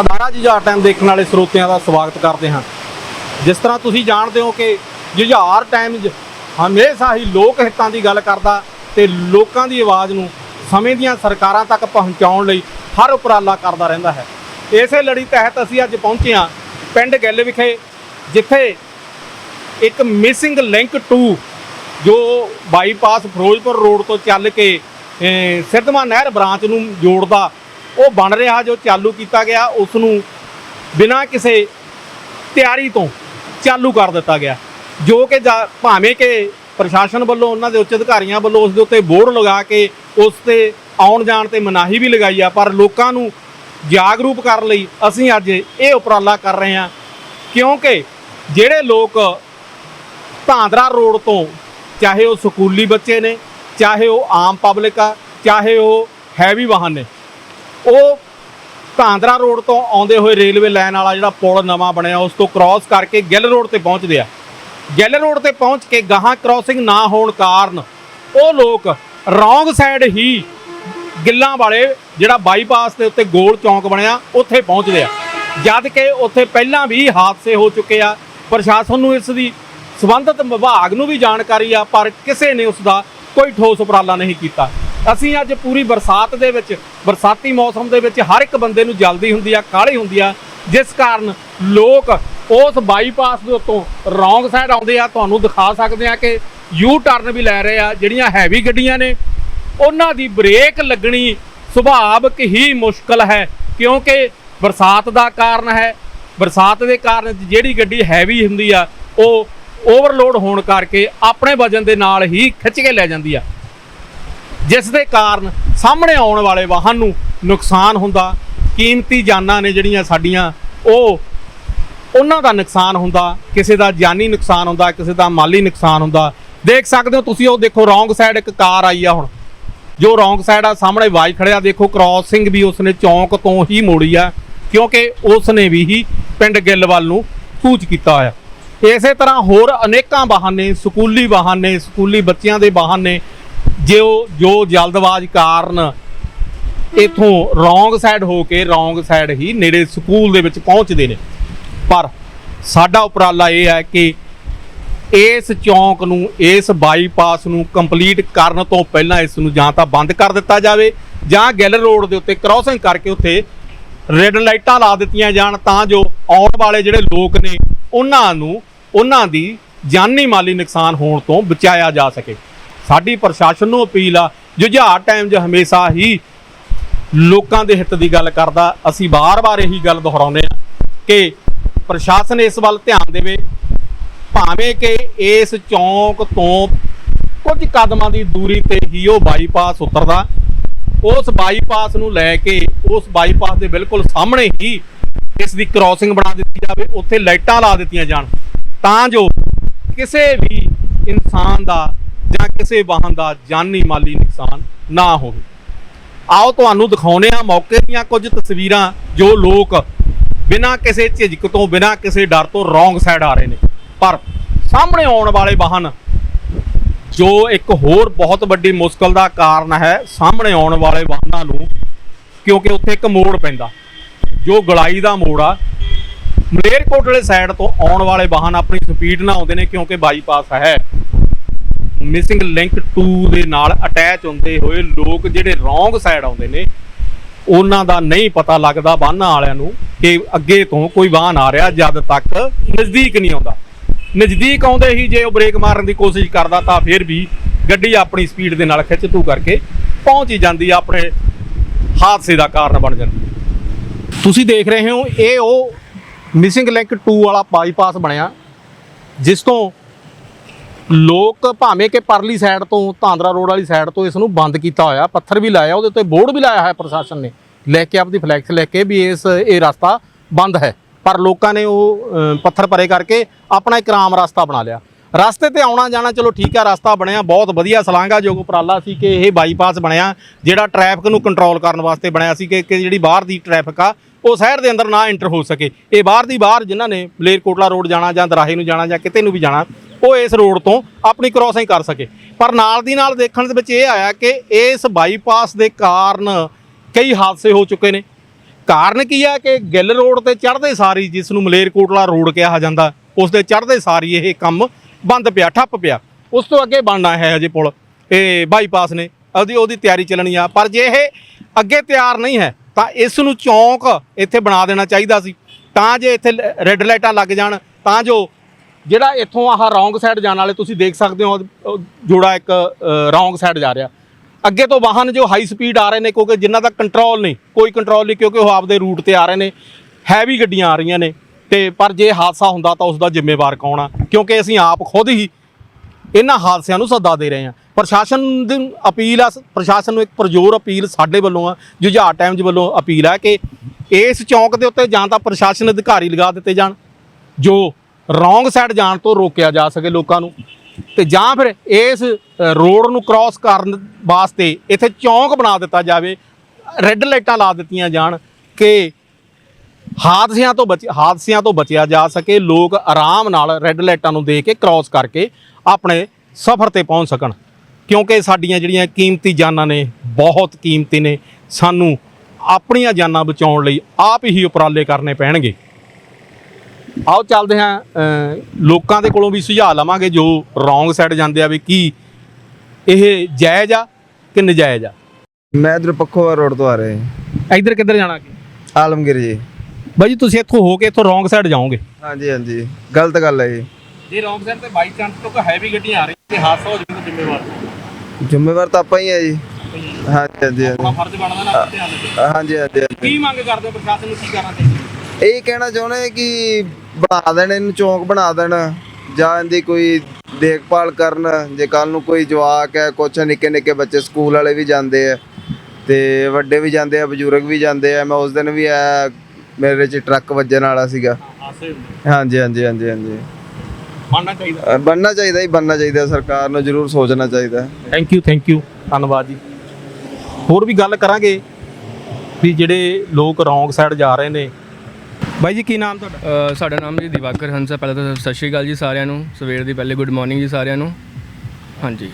ਅਦਾਰਾ Jujhar time ਦੇਖਣ ਵਾਲੇ ਸਰੋਤਿਆਂ ਦਾ ਸਵਾਗਤ ਕਰਦੇ ਹਾਂ। ਜਿਸ ਤਰ੍ਹਾਂ ਤੁਸੀਂ ਜਾਣਦੇ ਹੋ ਕਿ ਜੁਝਾਰ ਟਾਈਮਜ਼ ਹਮੇਸ਼ਾ ਹੀ ਲੋਕ ਹਿੱਤਾਂ ਦੀ ਗੱਲ ਕਰਦਾ ਤੇ ਲੋਕਾਂ ਦੀ ਆਵਾਜ਼ ਨੂੰ ਸਮੇਂ ਦੀਆਂ ਸਰਕਾਰਾਂ ਤੱਕ ਪਹੁੰਚਾਉਣ ਲਈ ਹਰ ਉਪਰਾਲਾ ਕਰਦਾ ਰਹਿੰਦਾ ਹੈ। ਇਸੇ ਲੜੀ ਤਹਿਤ ਅਸੀਂ ਅੱਜ ਪਹੁੰਚੇ ਹਾਂ ਪਿੰਡ ਗਿੱਲ ਵਿਖੇ ਜਿੱਥੇ ਇੱਕ ਮਿਸਿੰਗ ਲਿੰਕ 2 ਜੋ ਬਾਈਪਾਸ ਫਿਰੋਜ਼ਪੁਰ ਰੋਡ ਤੋਂ ਚੱਲ ਕੇ ਅਹ, ਸਿੱਧਵਾਂ ਨਹਿਰ ਬ੍ਰਾਂਚ ਨੂੰ ਜੋੜਦਾ ਉਹ ਬਣ ਰਿਹਾ ਜੋ ਚਾਲੂ ਕੀਤਾ ਗਿਆ ਉਸ ਨੂੰ ਬਿਨਾਂ ਕਿਸੇ ਤਿਆਰੀ ਤੋਂ ਚਾਲੂ ਕਰ ਦਿੱਤਾ ਗਿਆ। ਜੋ ਕਿ ਜਾ- ਭਾਵੇਂ ਕਿ ਪ੍ਰਸ਼ਾਸਨ ਵੱਲੋਂ, ਉਹਨਾਂ ਦੇ ਉੱਚ ਅਧਿਕਾਰੀਆਂ ਵੱਲੋਂ ਉਸ ਦੇ ਉੱਤੇ ਬੋਰਡ ਲਗਾ ਕੇ ਉਸ ਤੇ ਆਉਣ ਜਾਣ ਤੇ ਮਨਾਹੀ ਵੀ ਲਗਾਈ ਆ, ਪਰ ਲੋਕਾਂ ਨੂੰ ਜਾਗਰੂਕ ਕਰਨ ਲਈ ਅਸੀਂ ਅੱਜ ਇਹ ਉਪਰਾਲਾ ਕਰ ਰਹੇ ਹਾਂ। ਕਿਉਂਕਿ ਜਿਹੜੇ ਲੋਕ ਧਾਂਦਰਾ ਰੋਡ ਤੋਂ, ਚਾਹੇ ਉਹ ਸਕੂਲੀ ਬੱਚੇ ਨੇ, ਚਾਹੇ ਉਹ ਆਮ ਪਬਲਿਕ ਆ, ਚਾਹੇ ਉਹ ਹੈਵੀ ਵਾਹਨ ਨੇ ਉਹ ਭਾਂਦਰਾ ਰੋਡ ਤੋਂ ਆਉਂਦੇ ਹੋਏ ਰੇਲਵੇ ਲਾਈਨ ਵਾਲਾ ਜਿਹੜਾ ਪੁਲ ਨਵਾਂ ਬਣਿਆ, ਉਸ ਤੋਂ ਕ੍ਰਾਸ ਕਰਕੇ ਗਿੱਲ ਰੋਡ ਤੇ ਪਹੁੰਚਦੇ ਆ। ਗਿੱਲ ਰੋਡ ਤੇ ਪਹੁੰਚ ਕੇ ਗਾਹਾਂ ਕ੍ਰਾਸਿੰਗ ਨਾ ਹੋਣ ਕਾਰਨ ਉਹ ਲੋਕ ਰੌਂਗ ਸਾਈਡ ਹੀ ਗਿੱਲਾਂ ਵਾਲੇ ਜਿਹੜਾ ਬਾਈਪਾਸ ਦੇ ਉੱਤੇ ਗੋਲ ਚੌਂਕ ਬਣਿਆ, ਉੱਥੇ ਪਹੁੰਚਦੇ ਆ। ਜਦ ਕਿ ਉੱਥੇ ਪਹਿਲਾਂ ਵੀ ਹਾਦਸੇ ਹੋ ਚੁੱਕੇ ਆ। ਪ੍ਰਸ਼ਾਸਨ ਨੂੰ ਇਸ ਦੀ ਸੰਬੰਧਿਤ ਵਿਭਾਗ ਨੂੰ ਵੀ ਜਾਣਕਾਰੀ ਆ, ਪਰ ਕਿਸੇ ਨੇ ਉਸ ਦਾ ਕੋਈ ਠੋਸ ਉਪਰਾਲਾ ਨਹੀਂ ਕੀਤਾ। ਅਸੀਂ ਅੱਜ ਪੂਰੀ ਬਰਸਾਤ ਦੇ ਵਿੱਚ, ਬਰਸਾਤੀ ਮੌਸਮ ਦੇ ਵਿੱਚ ਹਰ ਇੱਕ ਬੰਦੇ ਨੂੰ ਜਲਦੀ ਹੁੰਦੀ ਆ, ਕਾਹਲੀ ਹੁੰਦੀ ਆ। ਜਿਸ ਕਾਰਨ ਲੋਕ ਉਸ ਬਾਈਪਾਸ ਦੇ ਉੱਤੋਂ ਰੌਂਗ ਸਾਈਡ ਆਉਂਦੇ ਆ। ਤੁਹਾਨੂੰ ਦਿਖਾ ਸਕਦੇ ਆ ਕਿ ਯੂ ਟਰਨ ਵੀ ਲੈ ਰਹੇ ਆ, ਜਿਹੜੀਆਂ ਹੈਵੀ ਗੱਡੀਆਂ ਨੇ। ਉਹਨਾਂ ਦੀ ਬ੍ਰੇਕ ਲੱਗਣੀ ਸੁਭਾਵਿਕ ਹੀ ਮੁਸ਼ਕਲ ਹੈ, ਕਿਉਂਕਿ ਬਰਸਾਤ ਦਾ ਕਾਰਨ ਹੈ। ਬਰਸਾਤ ਦੇ ਕਾਰਨ ਜਿਹੜੀ ਗੱਡੀ ਹੈਵੀ ਹੁੰਦੀ ਆ, ਉਹ ਓਵਰਲੋਡ ਹੋਣ ਕਰਕੇ ਆਪਣੇ ਵਜਨ ਦੇ ਨਾਲ ਹੀ ਖਿੱਚ ਕੇ ਲੈ ਜਾਂਦੀ ਆ। ਜਿਸ ਦੇ ਕਾਰਨ ਸਾਹਮਣੇ ਆਉਣ ਵਾਲੇ ਵਾਹਨ ਨੂੰ ਨੁਕਸਾਨ ਹੁੰਦਾ, ਕੀਮਤੀ ਜਾਨਾਂ ਨੇ ਜਿਹੜੀਆਂ ਸਾਡੀਆਂ, ਉਹ ਉਹਨਾਂ ਦਾ ਨੁਕਸਾਨ ਹੁੰਦਾ, ਕਿਸੇ ਦਾ ਜਾਨੀ ਨੁਕਸਾਨ ਹੁੰਦਾ, ਕਿਸੇ ਦਾ ਮਾਲੀ ਨੁਕਸਾਨ ਹੁੰਦਾ। ਦੇਖ ਸਕਦੇ ਹੋ ਤੁਸੀਂ ਉਹ ਦੇਖੋ, ਰੋਂਗ ਸਾਈਡ ਇੱਕ ਕਾਰ ਆਈ ਆ ਹੁਣ। ਜੋ ਰੋਂਗ ਸਾਈਡ ਆ, ਸਾਹਮਣੇ ਵਾਜ ਖੜਿਆ, ਦੇਖੋ ਕ੍ਰਾਸਿੰਗ ਵੀ ਉਸਨੇ ਚੌਂਕ ਤੋਂ ਹੀ ਮੋੜੀ ਆ, ਕਿਉਂਕਿ ਉਸਨੇ ਵੀ ਹੀ ਪਿੰਡ ਗਿੱਲ ਵੱਲ ਨੂੰ ਕੂਚ ਕੀਤਾ ਹੋਇਆ। ਇਸੇ ਤਰ੍ਹਾਂ ਹੋਰ ਅਨੇਕਾਂ ਵਾਹਨ ਨੇ, ਸਕੂਲੀ ਵਾਹਨ ਨੇ, ਸਕੂਲੀ ਬੱਚਿਆਂ ਦੇ ਵਾਹਨ ਨੇ ਜੋ ਜੋ ਜਲਦਬਾਜ਼ ਕਾਰਨ ਇਥੋਂ ਰੋਂਗ ਸਾਈਡ ਹੋ ਕੇ ਰੋਂਗ ਸਾਈਡ ਹੀ ਨੇੜੇ ਸਕੂਲ ਦੇ ਵਿੱਚ ਪਹੁੰਚਦੇ ਨੇ। ਪਰ ਸਾਡਾ ਉਪਰਾਲਾ ਇਹ ਹੈ ਕਿ ਇਸ ਚੌਂਕ ਨੂੰ, ਇਸ ਬਾਈਪਾਸ ਨੂੰ ਕੰਪਲੀਟ ਕਰਨ ਤੋਂ ਪਹਿਲਾਂ ਇਸ ਨੂੰ ਜਾਂ ਤਾਂ ਬੰਦ ਕਰ ਦਿੱਤਾ ਜਾਵੇ ਜਾਂ ਗਿੱਲ ਰੋਡ ਦੇ ਉੱਤੇ ਕ੍ਰਾਸਿੰਗ ਕਰਕੇ ਉੱਥੇ ਰੈੱਡ ਲਾਈਟਾਂ ਲਾ ਦਿੱਤੀਆਂ ਜਾਣ ਤਾਂ ਜੋ ਆਉਣ ਵਾਲੇ ਜਿਹੜੇ ਲੋਕ ਨੇ, ਉਹਨਾਂ ਨੂੰ, ਉਹਨਾਂ ਦੀ ਜਾਨੀ ਮਾਲੀ ਨੁਕਸਾਨ ਹੋਣ ਤੋਂ ਬਚਾਇਆ ਜਾ ਸਕੇ। ਸਾਡੀ ਪ੍ਰਸ਼ਾਸਨ ਨੂੰ ਅਪੀਲ ਆ, ਜੁਝਾਰ ਟਾਈਮ 'ਚ ਹਮੇਸ਼ਾ ਹੀ ਲੋਕਾਂ ਦੇ ਹਿੱਤ ਦੀ ਗੱਲ ਕਰਦਾ। ਅਸੀਂ ਬਾਰ-ਬਾਰ ਇਹੀ ਗੱਲ ਦੁਹਰਾਉਂਦੇ ਆ ਕਿ ਪ੍ਰਸ਼ਾਸਨ ਇਸ ਵੱਲ ਧਿਆਨ ਦੇਵੇ, ਭਾਵੇਂ ਕਿ ਇਸ ਚੌਂਕ ਤੋਂ ਕੁਝ ਕਦਮਾਂ ਦੀ ਦੂਰੀ ਤੇ ਹੀ ਉਹ ਬਾਈਪਾਸ ਉਤਰਦਾ, ਉਸ ਬਾਈਪਾਸ ਨੂੰ ਲੈ ਕੇ, ਉਸ ਬਾਈਪਾਸ ਦੇ ਬਿਲਕੁਲ ਸਾਹਮਣੇ ਹੀ ਇਸ ਦੀ ਕ੍ਰਾਸਿੰਗ ਬਣਾ ਦਿੱਤੀ ਜਾਵੇ, ਉੱਥੇ ਲਾਈਟਾਂ ਲਾ ਦਿੱਤੀਆਂ ਜਾਣ। ਤਾਂ ਜੋ ਕਿਸੇ ਵੀ ਇਨਸਾਨ ਦਾ ਜਾਂ ਕਿਸੇ ਵਾਹਨ ਦਾ ਜਾਨੀ ਮਾਲੀ ਨੁਕਸਾਨ ਨਾ ਹੋਵੇ। ਆਓ ਤੁਹਾਨੂੰ ਦਿਖਾਉਨੇ ਆ ਮੌਕੇ ਦੀਆਂ ਕੁਝ ਤਸਵੀਰਾਂ ਜੋ ਲੋਕ ਬਿਨਾਂ ਕਿਸੇ ਝਿਜਕ ਤੋਂ, ਬਿਨਾਂ ਕਿਸੇ ਡਰ ਤੋਂ ਰੋਂਗ ਸਾਈਡ ਆ ਰਹੇ ਨੇ। ਪਰ ਸਾਹਮਣੇ ਆਉਣ ਵਾਲੇ ਵਾਹਨ ਜੋ ਇੱਕ ਹੋਰ ਬਹੁਤ ਵੱਡੀ ਮੁਸ਼ਕਲ ਦਾ ਕਾਰਨ ਹੈ, ਸਾਹਮਣੇ ਆਉਣ ਵਾਲੇ ਵਾਹਨਾਂ ਨੂੰ ਕਿਉਂਕਿ ਉੱਥੇ ਇੱਕ ਮੋੜ ਪੈਂਦਾ, ਜੋ ਗਲਾਈ ਦਾ ਮੋੜ ਆ। ਮਲੇਰਕੋਟਲੇ ਸਾਈਡ ਤੋਂ ਆਉਣ ਵਾਲੇ ਵਾਹਨ ਆਪਣੀ ਸਪੀਡ ਨਾਲ ਆਉਂਦੇ ਨੇ ਕਿਉਂਕਿ ਬਾਈਪਾਸ ਹੈ। ਮਿਸਿੰਗ ਲਿੰਕ 2 ਦੇ ਨਾਲ ਅਟੈਚ ਹੁੰਦੇ ਹੋਏ ਲੋਕ ਜਿਹੜੇ ਰੋਂਗ ਸਾਈਡ ਆਉਂਦੇ ਨੇ, ਉਹਨਾਂ ਦਾ ਨਹੀਂ ਪਤਾ ਲੱਗਦਾ ਵਾਹਨਾਂ ਵਾਲਿਆਂ ਨੂੰ ਕਿ ਅੱਗੇ ਤੋਂ ਕੋਈ ਵਾਹਨ ਆ ਰਿਹਾ, ਜਦ ਤੱਕ ਨਜ਼ਦੀਕ ਨਹੀਂ ਆਉਂਦਾ। ਨਜ਼ਦੀਕ ਆਉਂਦੇ ਹੀ ਜੇ ਉਹ ਬ੍ਰੇਕ ਮਾਰਨ ਦੀ ਕੋਸ਼ਿਸ਼ ਕਰਦਾ ਤਾਂ ਫਿਰ ਵੀ ਗੱਡੀ ਆਪਣੀ ਸਪੀਡ ਦੇ ਨਾਲ ਖਿੱਚ ਤੂ ਕਰਕੇ ਪਹੁੰਚ ਹੀ ਜਾਂਦੀ ਆਪਣੇ ਹਾਦਸੇ ਦਾ ਕਾਰਨ ਬਣ ਜਾਂਦੀ ਤੁਸੀਂ ਦੇਖ ਰਹੇ ਹੋ, ਇਹ ਉਹ ਮਿਸਿੰਗ ਲਿੰਕ 2 ਵਾਲਾ ਬਾਈਪਾਸ ਬਣਿਆ, ਜਿਸ ਤੋਂ ਲੋਕ ਭਾਵੇਂ ਕਿ ਪਰਲੀ ਸਾਈਡ ਤੋਂ ਧਾਂਦਰਾ ਰੋਡ ਵਾਲੀ ਸਾਈਡ ਤੋਂ ਇਸ ਨੂੰ ਬੰਦ ਕੀਤਾ ਹੋਇਆ, ਪੱਥਰ ਵੀ ਲਾਇਆ, ਉਹਦੇ ਉੱਤੇ ਬੋਰਡ ਵੀ ਲਾਇਆ ਹੈ ਪ੍ਰਸ਼ਾਸਨ ਨੇ। ਲੈ ਕੇ ਆਪਦੀ ਫਲੈਕਸ ਲੈ ਕੇ ਵੀ ਇਸ, ਇਹ ਰਸਤਾ ਬੰਦ ਹੈ। ਪਰ ਲੋਕਾਂ ਨੇ ਉਹ ਪੱਥਰ ਪਰੇ ਕਰਕੇ ਆਪਣਾ ਇੱਕ ਆਮ ਰਸਤਾ ਬਣਾ ਲਿਆ। ਰਸਤੇ ਤੇ ਆਉਣਾ ਜਾਣਾ ਚਲੋ ਠੀਕ ਆ, ਰਸਤਾ ਬਣਿਆ, ਬਹੁਤ ਵਧੀਆ ਸਲਾਂਘਾਯੋਗ ਉਪਰਾਲਾ ਸੀ ਕਿ ਇਹ ਬਾਈਪਾਸ ਬਣਿਆ, ਜਿਹੜਾ ਟ੍ਰੈਫਿਕ ਨੂੰ ਕੰਟਰੋਲ ਕਰਨ ਵਾਸਤੇ ਬਣਿਆ ਸੀ ਕਿ ਕਿ ਜਿਹੜੀ ਬਾਹਰ ਦੀ ਟ੍ਰੈਫਿਕ ਆ, ਉਹ ਸ਼ਹਿਰ ਦੇ ਅੰਦਰ ਨਾ ਐਂਟਰ ਹੋ ਸਕੇ। ਇਹ ਬਾਹਰ ਦੀ ਬਾਹਰ ਜਿਨ੍ਹਾਂ ਨੇ ਮਲੇਰਕੋਟਲਾ ਰੋਡ ਜਾਣਾ ਜਾਂ ਦਰਾਹੇ ਨੂੰ ਜਾਣਾ ਜਾਂ ਕਿਤੇ ਨੂੰ ਵੀ ਜਾਣਾ ਉਹ ਇਸ ਰੋਡ ਤੋਂ ਆਪਣੀ ਕ੍ਰਾਸਿੰਗ ਕਰ ਸਕੇ। ਪਰ ਨਾਲ ਦੀ ਨਾਲ ਦੇਖਣ ਦੇ ਵਿੱਚ ਇਹ ਆਇਆ ਕਿ ਇਸ ਬਾਈਪਾਸ ਦੇ ਕਾਰਨ ਕਈ ਹਾਦਸੇ ਹੋ ਚੁੱਕੇ ਨੇ। ਕਾਰਨ ਕੀ ਹੈ ਕਿ ਗਿੱਲ ਰੋਡ ਤੇ ਚੜ੍ਹਦੇ ਸਾਰੀ ਜਿਸ ਨੂੰ ਮਲੇਰਕੋਟਲਾ ਰੋਡ ਕਿਹਾ ਜਾਂਦਾ, ਉਸ ਦੇ ਚੜ੍ਹਦੇ ਸਾਰੀ ਇਹ ਕੰਮ ਬੰਦ ਪਿਆ, ਠੱਪ ਪਿਆ। ਉਸ ਤੋਂ ਅੱਗੇ ਬਣਨਾ ਹੈ ਹਜੇ ਪੁਲ। ਇਹ ਬਾਈਪਾਸ ਨੇ, ਉਹਦੀ ਉਹਦੀ ਤਿਆਰੀ ਚੱਲਣੀ ਆ। ਪਰ ਜੇ ਇਹ ਅੱਗੇ ਤਿਆਰ ਨਹੀਂ ਹੈ, ਤਾਂ ਇਸ ਨੂੰ ਚੌਂਕ ਇੱਥੇ ਬਣਾ ਦੇਣਾ ਚਾਹੀਦਾ ਸੀ। ਤਾਂ ਜੇ ਇੱਥੇ ਰੈੱਡ ਲਾਈਟਾਂ ਲੱਗ ਜਾਣ, ਤਾਂ ਜੋ ਜਿਹੜਾ ਇੱਥੋਂ ਆਹ ਰੌਂਗ ਸਾਈਡ ਜਾਣ ਵਾਲੇ ਤੁਸੀਂ ਦੇਖ ਸਕਦੇ ਹੋ ਜੋੜਾ ਇੱਕ ਰੌਂਗ ਸਾਈਡ ਜਾ ਰਿਹਾ। ਅੱਗੇ ਤੋਂ ਵਾਹਨ ਜੋ ਹਾਈ ਸਪੀਡ ਆ ਰਹੇ ਨੇ, ਕਿਉਂਕਿ ਜਿਨ੍ਹਾਂ ਦਾ ਕੰਟਰੋਲ ਨਹੀਂ, ਕੋਈ ਕੰਟਰੋਲ ਨਹੀਂ, ਕਿਉਂਕਿ ਉਹ ਆਪਦੇ ਰੂਟ ਤੇ ਆ ਰਹੇ ਨੇ। ਹੈਵੀ ਗੱਡੀਆਂ ਆ ਰਹੀਆਂ ਨੇ, ਤੇ ਪਰ ਜੇ ਹਾਦਸਾ ਹੁੰਦਾ ਤਾਂ ਉਸ ਦਾ ਜ਼ਿੰਮੇਵਾਰ ਕੌਣ ਆ? ਕਿਉਂਕਿ ਅਸੀਂ ਆਪ ਖੁਦ ਹੀ ਇਹਨਾਂ ਹਾਦਸਿਆਂ ਨੂੰ ਸੱਦਾ ਦੇ ਰਹੇ ਹਾਂ। ਪ੍ਰਸ਼ਾਸਨ ਦੀ ਅਪੀਲ ਆ, ਪ੍ਰਸ਼ਾਸਨ ਨੂੰ ਇੱਕ ਪ੍ਰਜੋਰ ਅਪੀਲ ਸਾਡੇ ਵੱਲੋਂ ਆ, ਜੁਝਾਰ ਟਾਈਮਜ਼ ਵੱਲੋਂ ਅਪੀਲ ਆ ਕਿ ਇਸ ਚੌਂਕ ਦੇ ਉੱਤੇ ਜਾਂ ਤਾਂ ਪ੍ਰਸ਼ਾਸਨ ਅਧਿਕਾਰੀ ਲਗਾ ਦਿੱਤੇ ਜਾਣ, ਜੋ ਰੋਂਗ ਸਾਈਡ ਜਾਣ ਤੋਂ ਰੋਕਿਆ ਜਾ ਸਕੇ ਲੋਕਾਂ ਨੂੰ। ਤੇ ਜਾਂ ਫਿਰ ਇਸ ਰੋਡ ਨੂੰ ਕ੍ਰਾਸ ਕਰਨ ਵਾਸਤੇ ਇੱਥੇ ਚੌਂਕ ਬਣਾ ਦਿੱਤਾ ਜਾਵੇ ਰੈੱਡ ਲਾਈਟਾਂ ਲਾ ਦਿੱਤੀਆਂ ਜਾਣ ਕਿ ਹਾਦਸਿਆਂ ਤੋਂ ਬਚ, ਹਾਦਸਿਆਂ ਤੋਂ ਬਚਿਆ ਜਾ ਸਕੇ, ਲੋਕ ਆਰਾਮ ਨਾਲ ਰੈੱਡ ਲਾਈਟਾਂ ਨੂੰ ਦੇਖ ਕੇ ਕ੍ਰਾਸ ਕਰਕੇ ਆਪਣੇ ਸਫ਼ਰ ਤੇ ਪਹੁੰਚ ਸਕਣ। ਕਿਉਂਕਿ ਸਾਡੀਆਂ ਜਿਹੜੀਆਂ ਕੀਮਤੀ ਜਾਨਾਂ ਨੇ, ਬਹੁਤ ਕੀਮਤੀ ਨੇ, ਸਾਨੂੰ ਆਪਣੀਆਂ ਜਾਨਾਂ ਬਚਾਉਣ ਲਈ ਆਪ ਹੀ ਉਪਰਾਲੇ ਕਰਨੇ ਪੈਣਗੇ। ਆਓ ਚੱਲਦੇ ਹਾਂ ਲੋਕਾਂ ਦੇ ਕੋਲੋਂ ਵੀ ਸੁਝਾਅ ਲਵਾਂਗੇ ਜੋ ਰੋਂਗ ਸਾਈਡ ਜਾਂਦੇ ਆ ਵੀ ਕੀ ਇਹ ਜਾਇਜ਼ ਆ ਕਿ ਨਜਾਇਜ਼ ਆ। ਮੈਂ ਇਧਰ ਪੱਖੋਵਾ ਰੋਡ ਤੋਂ ਆ ਰਿਹਾ ਇੱਧਰ ਕਿੱਧਰ ਜਾਣਾ ਕੀ ਆਲਮਗੀਰ ਜੀ। ਬਾਈ ਜੀ ਤੁਸੀਂ ਇੱਥੋਂ ਹੋ ਕੇ ਇੱਥੋਂ ਰੋਂਗ ਸਾਈਡ ਜਾਓਗੇ। ਹਾਂਜੀ ਹਾਂਜੀ। ਗਲਤ ਗੱਲ ਹੈ ਜੀ। ਜੇ ਰੋਂਗ ਸਾਈਡ ਤੇ ਬਾਈ ਚਾਂਸ ਤੋਂ ਕੋਈ ਹੈਵੀ ਗੱਡੀਆਂ ਆ ਰਹੀ ਤੇ ਹਾਦਸਾ ਹੋ ਜਾਵੇ ਤਾਂ ਜ਼ਿੰਮੇਵਾਰ। ਜ਼ਿੰਮੇਵਾਰ ਤਾਂ ਆਪਾਂ ਹੀ ਹੈ ਜੀ। ਹਾਂਜੀ। ਹਾਂਜੀ ਹਾਂਜੀ ਫਰਜ਼ ਬਣਦਾ ਨਾ ਧਿਆਨ ਹਾਂਜੀ ਹਾਂਜੀ ਹਾਂਜੀ। ਕੀ ਮੰਗ ਕਰਦੇ ਹੋ ਪ੍ਰਸ਼ਾਸਨ ਨੂੰ ਕੀ ਕਰਨਾ ਚਾਹੀਦਾ? ਇਹ ਕਹਿਣਾ ਚਾਹੁੰਦੇ ਕਿ ਬਣਾ ਦੇਣ ਇਹਨੂੰ ਚੌਂਕ ਬਣਾ ਦੇਣ ਜਾਂ ਇਹਦੀ ਕੋਈ ਦੇਖਭਾਲ ਕਰਨ ਜੇ ਕੱਲ ਨੂੰ ਕੋਈ ਜਵਾਕ ਹੈ ਕੁਛ ਨਿੱਕੇ ਨਿੱਕੇ ਬੱਚੇ ਸਕੂਲ ਵਾਲੇ ਵੀ ਜਾਂਦੇ ਆ ਤੇ ਵੱਡੇ ਵੀ ਜਾਂਦੇ ਆ ਬਜ਼ੁਰਗ ਵੀ ਜਾਂਦੇ ਆ ਮੈਂ ਉਸ ਦਿਨ ਵੀ ਆ ਮੇਰੇ ਚ ਟਰੱਕ ਵੱਜਣ ਵਾਲਾ ਸੀਗਾ। ਹਾਂਜੀ ਹਾਂਜੀ ਹਾਂਜੀ ਹਾਂਜੀ। ਮੰਨਣਾ ਚਾਹੀਦਾ। ਬਣਨਾ ਚਾਹੀਦਾ ਹੀ ਬਣਨਾ ਚਾਹੀਦਾ ਸਰਕਾਰ ਨੂੰ ਜ਼ਰੂਰ ਸੋਚਣਾ ਚਾਹੀਦਾ। ਥੈਂਕ ਯੂ ਥੈਂਕ ਯੂ ਧੰਨਵਾਦ ਜੀ। ਹੋਰ ਵੀ ਗੱਲ ਕਰਾਂਗੇ ਵੀ ਜਿਹੜੇ ਲੋਕ ਰੋਂਗ ਸਾਈਡ ਜਾ ਰਹੇ ਨੇ ਬਾਈ ਜੀ ਕੀ ਨਾਮ ਤੁਹਾਡਾ? ਅ, ਸਾਡਾ ਨਾਮ ਜੀ ਦਿਵਾਕਰ ਹੰਸਾ ਪਹਿਲਾਂ ਤਾਂ ਸਤਿ ਸ਼੍ਰੀ ਅਕਾਲ ਜੀ ਸਾਰਿਆਂ ਨੂੰ। ਸਵੇਰ ਦੀ ਪਹਿਲੇ ਗੁੱਡ ਮਾਰਨਿੰਗ ਜੀ ਸਾਰਿਆਂ ਨੂੰ। ਹਾਂਜੀ।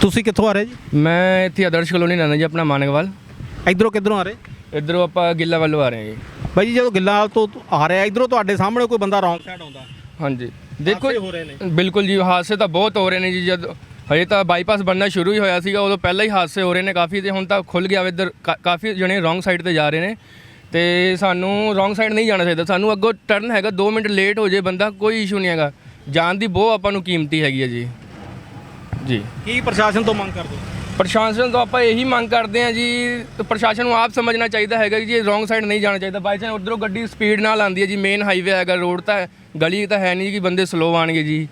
ਤੁਸੀਂ ਕਿੱਥੋਂ ਆ ਰਹੇ ਜੀ? ਮੈਂ ਇੱਥੇ ਆਦਰਸ਼ ਕਲੋਨੀ ਰਹਿੰਦਾ ਜੀ ਆਪਣਾ ਮਾਨਕਵਾਲ। ਇਧਰੋਂ ਕਿੱਧਰੋਂ ਆ ਰਹੇ? ਇੱਧਰੋਂ ਆਪਾਂ ਗਿੱਲਾ ਵੱਲੋਂ ਆ ਰਹੇ ਹਾਂ ਜੀ। ਬਾਈ ਜੀ ਜਦੋਂ ਗਿੱਲਾਂ ਤੋਂ ਆ ਰਿਹਾ ਇਧਰੋਂ ਤੁਹਾਡੇ ਸਾਹਮਣੇ ਕੋਈ ਬੰਦਾ ਰੋਂਗ ਸਾਈਡ ਆਉਂਦਾ। ਹਾਂਜੀ। ਦੇਖੋ ਹਾਦਸੇ ਹੋ ਰਹੇ ਨੇ। ਬਿਲਕੁਲ ਜੀ ਹਾਦਸੇ ਤਾਂ ਬਹੁਤ ਹੋ ਰਹੇ ਨੇ ਜੀ। ਜਦ ਹਜੇ ਤਾਂ ਬਾਈਪਾਸ ਬਣਨਾ ਸ਼ੁਰੂ ਹੀ ਹੋਇਆ ਸੀਗਾ ਉਦੋਂ ਪਹਿਲਾਂ ਹੀ ਹਾਦਸੇ ਹੋ ਰਹੇ ਨੇ ਕਾਫੀ ਤੇ ਹੁਣ ਤਾਂ ਖੁੱਲ ਗਿਆ ਵਾ ਇੱਧਰ। ਕਾ- ਕਾਫੀ ਜਣੇ ਰੋਂਗ ਸਾਈਡ ਤੇ ਜਾ ਰਹੇ ਨੇ। ਤੇ ਸਾਨੂੰ ਰੋਂਗ ਸਾਈਡ ਨਹੀਂ ਜਾਣਾ ਚਾਹੀਦਾ। ਸਾਨੂੰ ਅੱਗੋਂ ਟਰਨ ਹੈਗਾ 2 ਮਿੰਟ ਲੇਟ ਹੋ ਜੇ ਬੰਦਾ ਕੋਈ ਇਸ਼ੂ ਨਹੀਂ ਹੈਗਾ। ਜਾਨ ਦੀ ਬਹੁਤ ਆਪਾਂ ਨੂੰ ਕੀਮਤੀ ਹੈਗੀ ਹੈ ਜੀ। ਜੀ। ਕੀ ਪ੍ਰਸ਼ਾਸਨ ਤੋਂ ਮੰਗ ਕਰਦੇ ਹੋ? ਪ੍ਰਸ਼ਾਸਨ ਤੋਂ ਆਪਾਂ ਇਹੀ ਮੰਗ ਕਰਦੇ ਹਾਂ ਜੀ ਪ੍ਰਸ਼ਾਸਨ ਨੂੰ ਆਪ ਸਮਝਣਾ ਚਾਹੀਦਾ ਹੈਗਾ ਕਿ ਜੀ ਰੋਂਗ ਸਾਈਡ ਨਹੀਂ ਜਾਣਾ ਚਾਹੀਦਾ। ਬਾਈ ਚਾਂਸ ਉਧਰੋਂ ਗੱਡੀ ਸਪੀਡ ਨਾਲ ਆਉਂਦੀ ਹੈ ਜੀ ਮੇਨ ਹਾਈਵੇ ਹੈਗਾ ਰੋਡ ਤਾਂ ਗਲੀ ਤਾਂ ਹੈ ਨਹੀਂ ਕਿ ਬੰਦੇ ਸਲੋ ਆਣਗੇ ਜੀ।